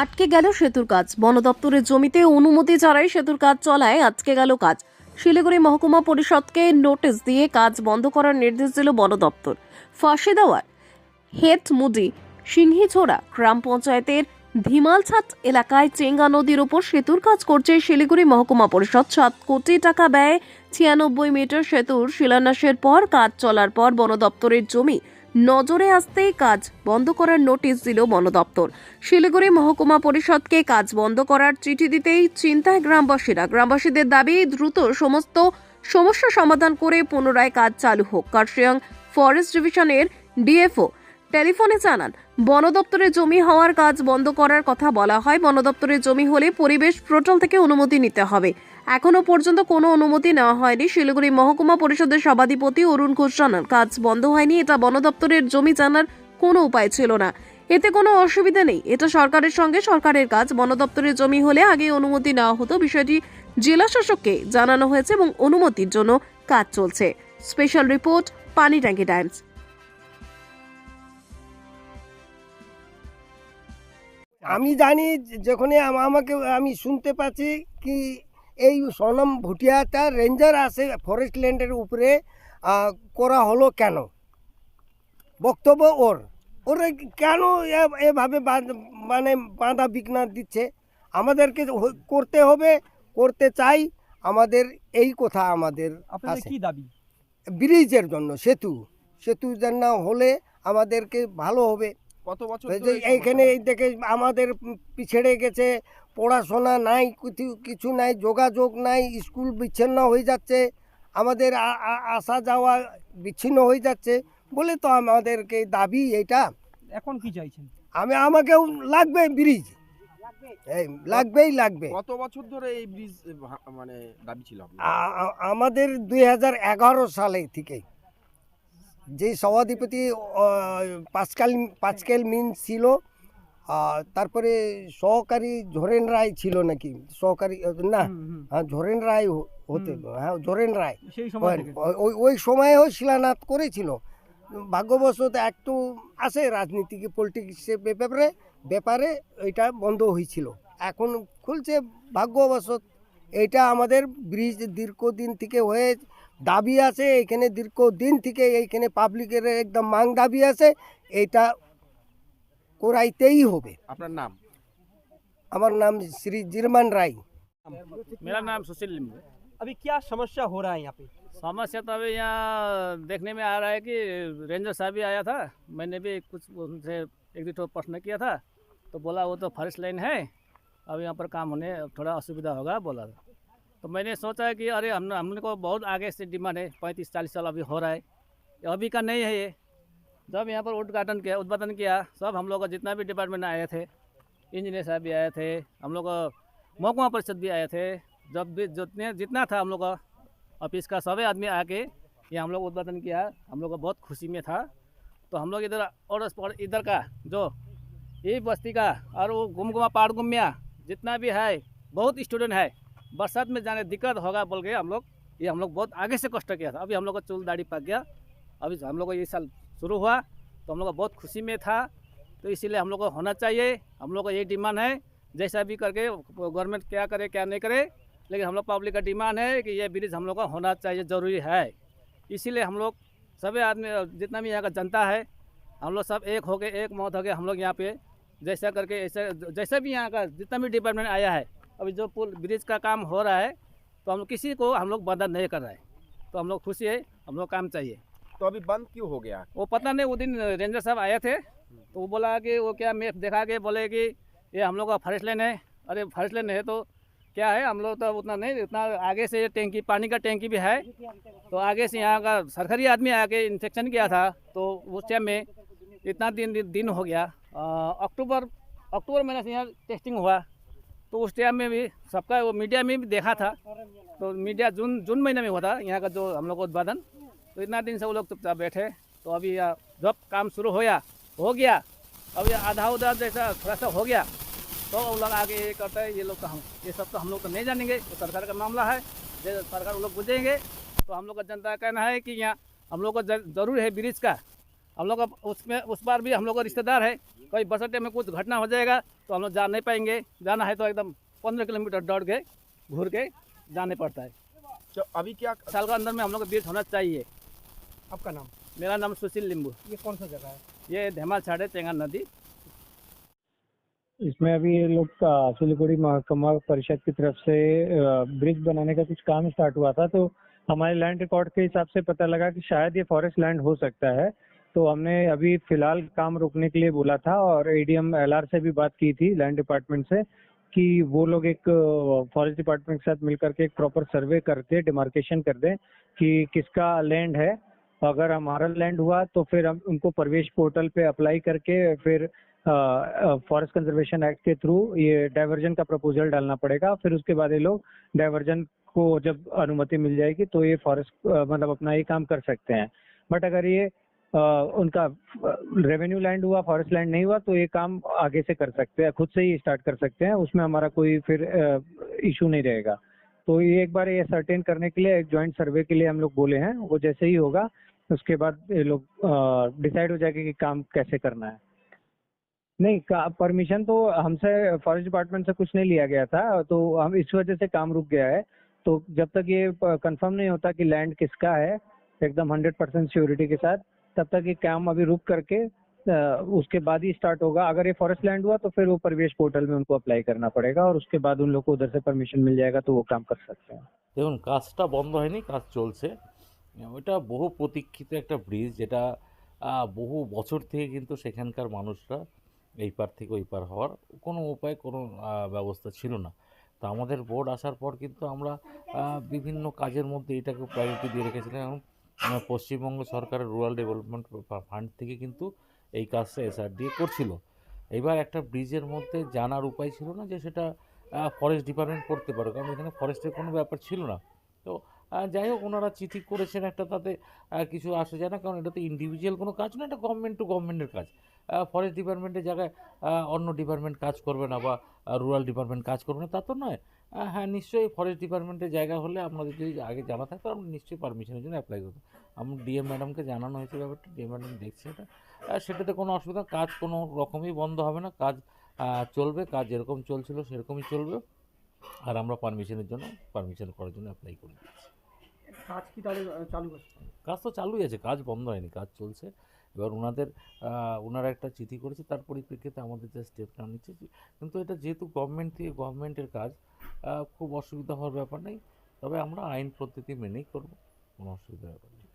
আটকে গেল সেতুর কাজ বন দপ্তরের জমিতে অনুমতি ছাড়াই সেতুর কাজ চলায় আটকে গেল কাজ শিলিগুড়ি মহকুমা পরিষদকে নোটিশ দিয়ে কাজ বন্ধ করার নির্দেশ দিল বন দপ্তর ফাঁসি দেওয়ার হেত মুডি সিংহিছোড়া গ্রাম পঞ্চায়েতের ধিমালছাত এলাকায় চেঙ্গা নদীর ওপর সেতুর কাজ করছে শিলিগুড়ি মহকুমা পরিষদ সাত কোটি টাকা ব্যয় ছিয়ানব্বই মিটার সেতুর শিলান্যাসের পর কাজ চলার পর বন দপ্তরের জমি নজরে আসতেই কাজ বন্ধ করার নোটিশ দিল বন দপ্তর শিলিগুড়ি মহকুমা পরিষদকে কাজ বন্ধ করার চিঠি দিতেই চিন্তায় গ্রামবাসীরা গ্রামবাসীদের দাবি দ্রুত সমস্ত সমস্যা সমাধান করে পুনরায় কাজ চালু হোক কার্শিয়াং ফরেস্ট ডিভিশনের ডিএফও টেলিফোনে জানান বন দপ্তরে জমি হওয়ার কাজ বন্ধ করার কথা বলা হয় বন দপ্তরের জমি হলে পরিবেশ পোর্টাল থেকে অনুমতি নিতে হবে এখনও পর্যন্ত কোনো অনুমতি নেওয়া হয়নি শিলিগুড়ি মহকুমা পরিষদের সভাধিপতি অরুণ ঘোষ জানান কাজ বন্ধ হয়নি এটা বন দপ্তরের জমি জানার কোনো উপায় ছিল না এতে কোনো অসুবিধা নেই এটা সরকারের সঙ্গে সরকারের কাজ বন দপ্তরের জমি হলে আগে অনুমতি নেওয়া হতো বিষয়টি জেলা শাসককে জানানো হয়েছে এবং অনুমতির জন্য কাজ চলছে স্পেশাল রিপোর্ট পানি ট্যাঙ্কি টাইমস আমি জানি যখনই আমাকে আমি শুনতে পাচ্ছি কি এই সনম ভুটিয়াটা রেঞ্জার আছে ফরেস্ট ল্যান্ডের উপরে করা হলো কেন বক্তব্য ওর ওর কেন এভাবে মানে বাঁধা বিঘ্না দিচ্ছে আমাদেরকে করতে হবে করতে চাই আমাদের এই কথা আমাদের কি দাবি ব্রিজের জন্য সেতু সেতু যেন হলে আমাদেরকে ভালো হবে কত বছর এইখানে দেখে আমাদের পিছড়ে গেছে পড়াশোনা নাই কিছু নাই যোগাযোগ নাই স্কুল বিচ্ছিন্ন হয়ে যাচ্ছে আমাদের আসা যাওয়া বিচ্ছিন্ন হয়ে যাচ্ছে বলে তো আমাদেরকে দাবি এটা এখন কি চাইছেন আমি আমাকেও লাগবে ব্রিজ লাগবেই লাগবে কত বছর ধরে এই ব্রিজ মানে দাবি ছিল আমাদের দুই সালে থেকেই যে সভাধিপতি পাঁচকাল পাঁচকাল মিন ছিল তারপরে সহকারী ঝোরেন রায় ছিল নাকি সহকারী না হ্যাঁ ঝোরেন রায় হতে হ্যাঁ ঝোরেন রায় ওই ওই সময়েও শিলানাথ করেছিল ভাগ্যবশত একটু আসে রাজনীতিকে পলিটিক্সের ব্যাপারে ব্যাপারে এটা বন্ধ হয়েছিল এখন খুলছে ভাগ্যবশত এটা আমাদের ব্রিজ দীর্ঘদিন থেকে হয়ে दाबी আছে दीर्घ दिन थे पब्लिक एकदम मांग दाबी দাবি कराइते ही अपना नाम আপনার नाम श्री जिरमान राय मेरा नाम सुशील लिम्बू अभी क्या समस्या हो रहा है यहाँ पे समस्या तो अभी यहाँ देखने में आ रहा है कि रेंजर साहब भी आया था मैंने भी कुछ उनसे एक दो प्रश्न किया था तो बोला वो तो फर्स्ट लाइन है अब यहाँ पर काम होने थोड़ा असुविधा होगा बोला था तो मैंने सोचा कि अरे हम हमने को बहुत आगे से डिमांड है पैंतीस चालीस साल अभी हो रहा है अभी का नहीं है ये जब यहाँ पर उद्घाटन किया उद्घाटन किया सब हम लोग का जितना भी डिपार्टमेंट आए थे इंजीनियर साहब भी आए थे हम लोग महकुमा परिषद भी आए थे जब भी जितने जितना था हम लोग का ऑफिस का सभी आदमी आके यहाँ हम लोग उद्घाटन किया हम लोग बहुत खुशी में था तो हम लोग इधर और इधर का जो ये बस्ती का और वो गुमगुमा पाड़ गुमिया जितना भी है बहुत स्टूडेंट है बरसात में जाने दिक्कत होगा बोल के हम लोग ये हम लोग बहुत आगे से कष्ट किया था अभी हम लोग का चूल दाढ़ी पक गया अभी हम लोग का ये साल शुरू हुआ तो हम लोग बहुत खुशी में था तो इसीलिए हम लोग को होना चाहिए हम लोग का यही डिमांड है जैसा भी करके गवर्नमेंट क्या करे क्या नहीं करे लेकिन हम लोग पब्लिक का डिमांड है कि ये ब्रिज हम लोग का होना चाहिए ज़रूरी है इसीलिए हम लोग सभी आदमी जितना भी यहाँ का जनता है हम लोग सब एक हो गए एक मौत हो गए हम लोग यहाँ पे जैसा करके ऐसा जैसा भी यहाँ का जितना भी डिपार्टमेंट आया है अभी जो पुल ब्रिज का काम हो रहा है तो हम किसी को हम लोग मदद नहीं कर रहे हैं तो हम लोग खुशी है हम लोग काम चाहिए तो अभी बंद क्यों हो गया वो पता नहीं वो दिन रेंजर साहब आए थे तो वो बोला कि वो क्या मैप देखा के बोले कि ये हम लोग का फर्श लेन है अरे फर्श लेन है तो क्या है हम लोग तो उतना नहीं उतना आगे से टेंकी पानी का टैंकी भी है तो आगे से यहाँ का सरकारी आदमी आके इन्फेक्शन किया था तो उस टाइम में इतना दिन दिन हो गया अक्टूबर अक्टूबर महीने से यहाँ टेस्टिंग हुआ तो उस टाइम में भी सबका वो मीडिया में भी देखा था तो मीडिया जून जून महीने में हुआ था यहाँ का जो हम लोग का उत्पादन तो इतना दिन से वो लोग चुपचाप बैठे तो अभी यहाँ जब काम शुरू होया हो गया अब आधा उधा जैसा थोड़ा सा हो गया तो वो लोग आगे ये करते हैं ये लोग का तो हम ये सब तो हम लोग तो नहीं जानेंगे तो सरकार का मामला है ये सरकार वो लोग बुझेंगे तो हम लोग का जनता का कहना है कि यहाँ हम लोग को जरूर है ब्रिज का हम लोग का उसमें उस बार भी हम लोग का रिश्तेदार है कहीं बस में कुछ घटना हो जाएगा तो हम लोग जा नहीं पाएंगे जाना है तो एकदम पंद्रह किलोमीटर दौड़ के घूर के जाने पड़ता है तो अभी क्या साल का अंदर में हम लोग का बीच होना चाहिए आपका नाम मेरा नाम सुशील लिंबू ये कौन सा जगह है ये धेमा छाड़े चेंगा नदी इसमें अभी ये लोग सिलीगुड़ी महकमा परिषद की तरफ से ब्रिज बनाने का कुछ काम स्टार्ट हुआ था तो हमारे लैंड रिकॉर्ड के हिसाब से पता लगा कि शायद ये फॉरेस्ट लैंड हो सकता है तो हमने अभी फिलहाल काम रोकने के लिए बोला था और एडीएम एलआर से भी बात की थी लैंड डिपार्टमेंट से कि वो लोग एक फॉरेस्ट डिपार्टमेंट के साथ मिलकर के एक प्रॉपर सर्वे करते डिमार्केशन कर दें कि किसका लैंड है अगर हमारा लैंड हुआ तो फिर हम उनको प्रवेश पोर्टल पे अप्लाई करके फिर फॉरेस्ट कंजर्वेशन एक्ट के थ्रू ये डाइवर्जन का प्रपोजल डालना पड़ेगा फिर उसके बाद ये लोग डाइवर्जन को जब अनुमति मिल जाएगी तो ये फॉरेस्ट मतलब अपना ये काम कर सकते हैं बट अगर ये उनका रेवेन्यू लैंड हुआ फॉरेस्ट लैंड नहीं हुआ तो ये काम आगे से कर सकते हैं खुद से ही स्टार्ट कर सकते हैं उसमें हमारा कोई फिर इशू नहीं रहेगा तो ये एक बार ये सर्टेन करने के लिए एक ज्वाइंट सर्वे के लिए हम लोग बोले हैं वो जैसे ही होगा उसके बाद ये लोग डिसाइड हो जाएगा कि काम कैसे करना है नहीं परमिशन तो हमसे फॉरेस्ट डिपार्टमेंट से कुछ नहीं लिया गया था तो हम इस वजह से काम रुक गया है तो जब तक ये कंफर्म नहीं होता कि लैंड किसका है एकदम हंड्रेड परसेंट श्योरिटी के साथ ততক এই কাম আবি রূপ করে উসকে বাদি স্টার্ট হবে अगर ये फॉरेस्ट लैंड हुआ तो फिर वो प्रवेश पोर्टल में उनको अप्लाई करना पड़ेगा और उसके बाद उन लोग को उधर से परमिशन मिल जाएगा तो वो काम कर सकते हैं देखो कास्टा बंद है नहीं कास्ट चलছে এটা বহু প্রতীক্ষিত একটা ব্রিজ যেটা বহু বছর থেকে কিন্তু সেখানকার মানুষরা এই পার থেকে ওই পার হওয়ার কোনো উপায় করণ ব্যবস্থা ছিল না তো আমাদের বোর্ড আসার পর কিন্তু আমরা বিভিন্ন কাজের মধ্যে এটাকে প্রায়োরিটি দিয়ে রেখেছিলাম আমার মানে পশ্চিমবঙ্গ সরকারের রুরাল ডেভেলপমেন্ট ফান্ড থেকে কিন্তু এই কাজটা এসআর দিয়ে করছিল এবার একটা ব্রিজের মধ্যে জানার উপায় ছিল না যে সেটা ফরেস্ট ডিপার্টমেন্ট করতে পারে কারণ এখানে ফরেস্টের কোনো ব্যাপার ছিল না তো যাই হোক ওনারা চিঠি করেছেন একটা তাতে কিছু আসে যায় না কারণ এটা তো ইন্ডিভিজুয়াল কোনো কাজ না এটা গভর্নমেন্ট টু গভর্নমেন্টের কাজ ফরেস্ট ডিপার্টমেন্টের জায়গায় অন্য ডিপার্টমেন্ট কাজ করবে না বা রুরাল ডিপার্টমেন্ট কাজ করবে না তা তো নয় হ্যাঁ নিশ্চয়ই ফরেস্ট ডিপার্টমেন্টের জায়গা হলে আপনাদের যদি আগে জানা থাকতো আমরা নিশ্চয়ই পারমিশনের জন্য অ্যাপ্লাই করতাম আমার ডিএম ম্যাডামকে জানানো হয়েছে ব্যাপারটা ডিএম ম্যাডাম দেখছে এটা সেটাতে কোনো অসুবিধা কাজ কোনো রকমই বন্ধ হবে না কাজ চলবে কাজ যেরকম চলছিল সেরকমই চলবে আর আমরা পারমিশনের জন্য পারমিশন করার জন্য অ্যাপ্লাই করে দিয়েছি কাজ কি তাহলে চালু কাজ তো চালুই আছে কাজ বন্ধ হয়নি কাজ চলছে এবার ওনাদের ওনারা একটা চিঠি করেছে তার পরিপ্রেক্ষিতে আমাদের যে স্টেপ নিচ্ছে কিন্তু এটা যেহেতু গভর্নমেন্ট থেকে গভর্নমেন্টের কাজ খুব অসুবিধা হওয়ার ব্যাপার নেই তবে আমরা আইন পদ্ধতি মেনেই করবো কোনো অসুবিধা ব্যাপার নেই